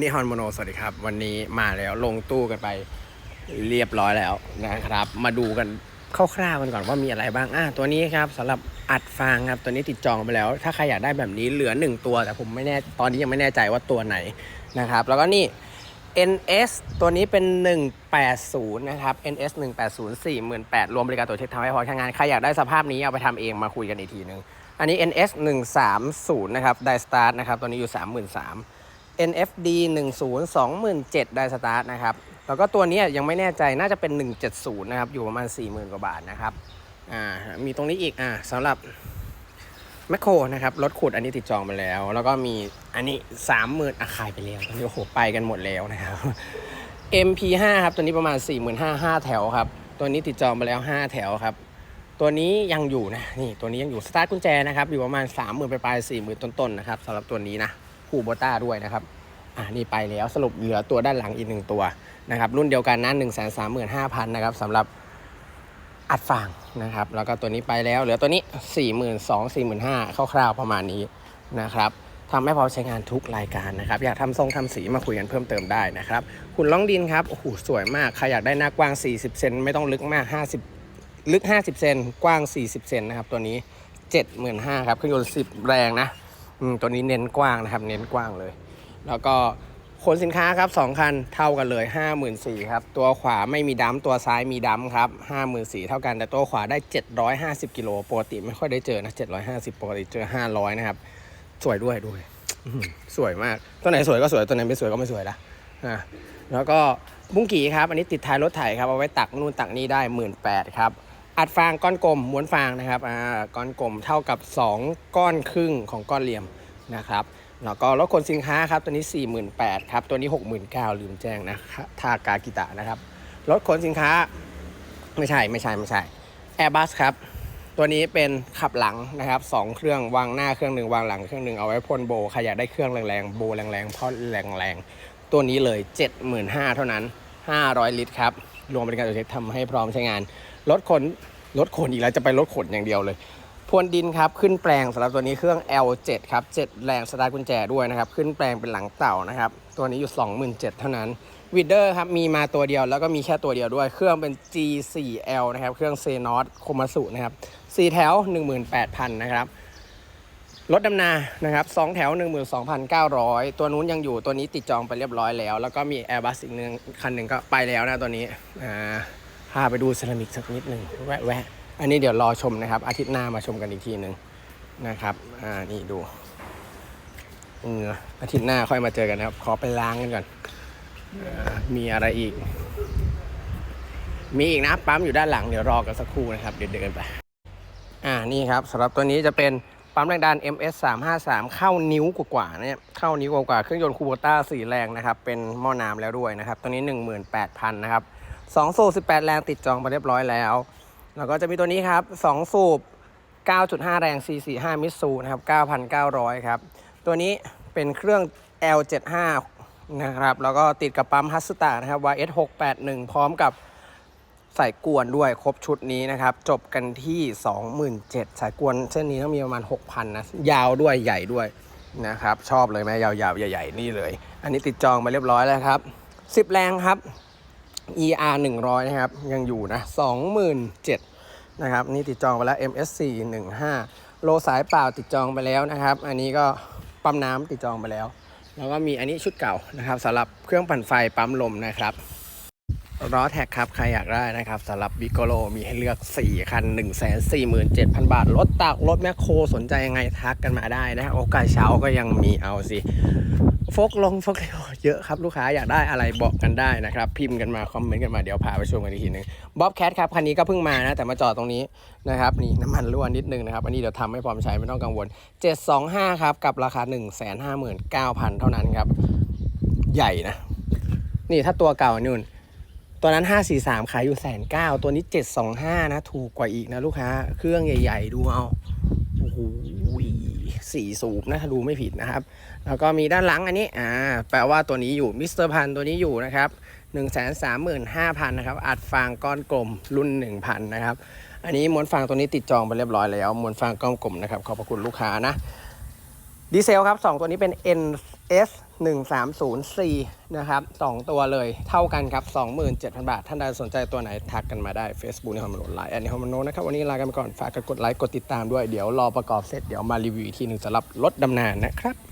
นิฮอนโมโนสวัสดีครับ วันนี้มาแล้วลงตู้กันไปเรียบร้อยแล้วนะครับ มาดูกันคร่าวๆกันก่อนว่ามีอะไรบ้างอะตัวนี้ครับสำหรับอัดฟางครับตัวนี้ติดจองไปแล้ว ถ้าใครอยากได้แบบนี้เหลือ 1 ตัว แต่ผมไม่แน่ตอนนี้ยังไม่แน่ใจว่าตัวไหนนะครับ แล้วก็นี่ NS ตัวนี้เป็น 180 นะครับ NS 180 48,000รวมบริการตรวจเช็คทำให้พอใช้งาน ใครอยากได้สภาพนี้เอาไปทำเองมาคุยกันอีกทีนึง อันนี้ NS 130 นะครับไดสตาร์ทนะครับ ตัวนี้อยู่ 33,000 NFD 1 0 2 7 0 0ได้สตาร์ทนะครับ แล้วก็ตัวนี้ยังไม่แน่ใจน่าจะเป็น 170 นะครับ อยู่ประมาณ 40,000 กว่าบาทนะครับ อ่า มีตรงนี้อีก อ่าสำหรับแมคโครนะครับ รถขุดอันนี้ติดจองมาแล้ว แล้วก็มีอันนี้สามหมื่นอะขายไปแล้วตอนนี้โอ้โห ไปกันหมดแล้วนะครับ MP5 ครับ ตัวนี้ประมาณ 4 5 0 0 0 5แถวครับ ตัวนี้ติดจองมาแล้ว 5 แถวครับตัวนี้ยังอยู่นะนี่ตัวนี้ยังอยู่สตาร์ทกุญแจนะครับอยู่ประมาณ 3 0,000ไปปลาย4 0,000ต้นๆนะครับสำหรับตัวนี้นะ คู่โบต้าด้วยนะครับอ่านี่ไปแล้วสรุปเหลือตัวด้านหลังอีกหนึ่งตัวนะครับรุ่นเดียวกันนะ1 3 5 0 0 0นสามหมื่นห้าพันนะครับสำหรับอัดฟางนะครับแล้วก็ตัวนี้ไปแล้วเหลือตัวนี้4 2 0 0 0 4 5 0 0 0คร่าวๆประมาณนี้นะครับทำให้พอใช้งานทุกรายการนะครับ อยากทำทรงทำสีมาคุยกันเพิ่มเติมได้นะครับ คุณล่องดินครับโอ้โหสวยมาก ใครอยากได้หน้ากว้าง 40 เซนไม่ต้องลึกมาก 50 ลึก 50 เซนกว้าง 40 เซนนะครับ ตัวนี้ 75,000ครับเครื่องยนต์10 แรงนะ อืมตัวนี้เน้นกว้างนะครับ เน้นกว้างเลย แล้วก็ขนสินค้าครับสองคันเท่ากันเลย 54,000ครับ ตัวขวาไม่มีดัมตัวซ้ายมีดัมครับ 54,000เท่ากัน แต่ตัวขวาได้ 750กิโลปกติไม่ค่อยได้เจอนะ 750ปกติเจอ 500 นะครับ สวยด้วยด้วยสวยมาก ตัวไหนสวยก็สวย ตัวไหนไม่สวยก็ไม่สวยละอะแล้วก็บุ้งกี่ครับ อันนี้ติดท้ายรถไถครับ เอาไว้ตักนู่นตักนี่ได้ 18,000ครับ อัดฟางก้อนกลมม้วนฟางนะครับอ่าก้อนกลมเท่ากับ 2 ก้อนครึ่งของก้อนเหลี่ยมนะครับแล้วก็รถขนสินค้าครับตัวนี้ 48,000ครับตัวนี้ 69,000ลืมแจ้งนะทากากิตะนะครับรถขนสินค้าไม่ใช่ไม่ใช่ไม่ใช่ Airbus ครับตัวนี้เป็นขับหลังนะครับสองเครื่องวางหน้าเครื่องหนึ่งวางหลังเครื่องหนึ่งเอาไว้พ่นโบใครอยากได้เครื่องแรงๆโบแรงๆเพราะแรงๆตัวนี้เลย 75,000เท่านั้น 500 ลิตรครับรวมบริการตรวจเช็คทำให้พร้อมใช้งาน รถขนรถขนอีกแล้วจะไปรถขนอย่างเดียวเลย พวนดินครับขึ้นแปลงสำหรับตัวนี้เครื่อง L7 ครับ7แรงสตาร์ทกุญแจด้วยนะครับ ขึ้นแปลงเป็นหลังเต่านะครับ ตัวนี้อยู่ 27,000เท่านั้นวิดเดอร์ครับมีมาตัวเดียวแล้วก็มีแค่ตัวเดียวด้วย เครื่องเป็น G4L นะครับ เครื่องเซนอสโคมาสุนะครับ4แถว 18,000 นะครับรถดำนานะครับ2แถว 12,900 ตัวนู้นยังอยู่ตัวนี้ติดจองไปเรียบร้อยแล้ว แล้วก็มี Airbus อีกหนึ่งคันหนึ่งก็ไปแล้วนะตัวนี้อ่าาไปดูเซรามิกสักนิดหนึ่งแวะแวะอันนี้เดี๋ยวรอชมนะครับ อาทิตย์หน้ามาชมกันอีกทีหนึ่งนะครับ อ่า นี่ดูเอออาทิตย์หน้าค่อยมาเจอกันนะครับ ขอไปล้างกันก่อนมีอะไรอีก มีอีกนะปั๊มอยู่ด้านหลังเดี๋ยวรอกันสักครู่นะครับ เดี๋ยวเดินไป อ่า นี่ครับสำหรับตัวนี้จะเป็นปั๊มแรงดัน MS 3 5 3เข้านิ้วกว่าๆเนี่ยเข้านิ้วกว่าๆเครื่องยนต์คูโบต้าสีแรงนะครับ เป็นหม้อน้ำแล้วด้วยนะครับ ตัวนี้ 18,000 นะครับ 2 สูบ 18 แรงติดจองไปเรียบร้อยแล้ว แล้วก็จะมีตัวนี้ครับ 2 สูบ 9.5 แรง C45 มิตซูนะครับ 9,900 ครับ ตัวนี้เป็นเครื่อง L75 นะครับ แล้วก็ติดกับปั๊มฮัสตานะครับ YS681 พร้อมกับสายกวนด้วยครบชุดนี้นะครับ จบกันที่ 27,000สายกวนเส้นนี้ต้องมีประมาณ 6,000นะยาวด้วยใหญ่ด้วยนะครับ ชอบเลยไหมยาวๆ ใหญ่ ๆ นี่เลย อันนี้ติดจองมาเรียบร้อยแล้วครับ 10 แรงครับ ER 100 นะครับ ยังอยู่นะ27,000นะครับ นี่ติดจองไปแล้ว MSC 15 โลสายเปล่าติดจองไปแล้วนะครับ อันนี้ก็ปั๊มน้ำติดจองไปแล้ว แล้วก็มีอันนี้ชุดเก่านะครับสำหรับเครื่องปั่นไฟปั๊มลมนะครับล้อแท็กครับใครอยากได้นะครับสำหรับบิโกโลมีให้เลือก 4 คัน 1 4 7 0 0 0 บาท รถตักรถแมคโครสนใจยังไงทักกันมาได้นะ โอกาสเช้าก็ยังมีเอาสิ ฟกลงฟกเร็ว เยอะครับลูกค้าอยากได้อะไรบอกกันได้นะครับพิมพ์กันมาคอมเมนต์กันมาเดี๋ยวพาไปชมกันอีกทีหนึงบ๊อบแคทครับคันนี้ก็เพิ่งมานะแต่มาจอดตรงนี้นะครับนี่น้ำมันรั่วนิดนึงนะครับอันนี้เดี๋ยวทำให้พร้อมใช้ไม่ต้องกังวล 725ครับกับราคา 159,000 เท่านั้นครับใหญ่นะ นี่ถ้าตัวเก่านู่นตัวนั้น 543 ขายอยู่แสนเก้าตัวนี้ 725 นะ ถูกกว่าอีกนะลูกค้า เครื่องใหญ่ ๆ ดูเอา โอ้โห สี่สูบนะถ้าดูไม่ผิดนะครับ แล้วก็มีด้านหลังอันนี้อ่าแปลว่าตัวนี้อยู่มิสเตอร์พันตัวนี้อยู่นะครับ135,000นะครับอัดฟางก้อนกลมรุ่น 1,000 นะครับ อันนี้ม้วนฟางตัวนี้ติดจองไปเรียบร้อยแล้วม้วนฟางก้อนกลมนะครับขอบพระคุณลูกค้านะ ดีเซลครับ 2 ตัวนี้เป็น NS 1 3 0 C นะครับ 2 ตัวเลยเท่ากันครับ 27,000 บาท ท่านใดสนใจตัวไหนทักกันมาได้ Facebook ในคอมมนไลน์แอนในคอมมนนะครับ วันนี้ลากันไปก่อน ฝากกดไลค์กดติดตามด้วย เดี๋ยวรอประกอบเสร็จ เดี๋ยวมารีวิวอีกทีหนึ่งสำหรับรถดำนานนะครับ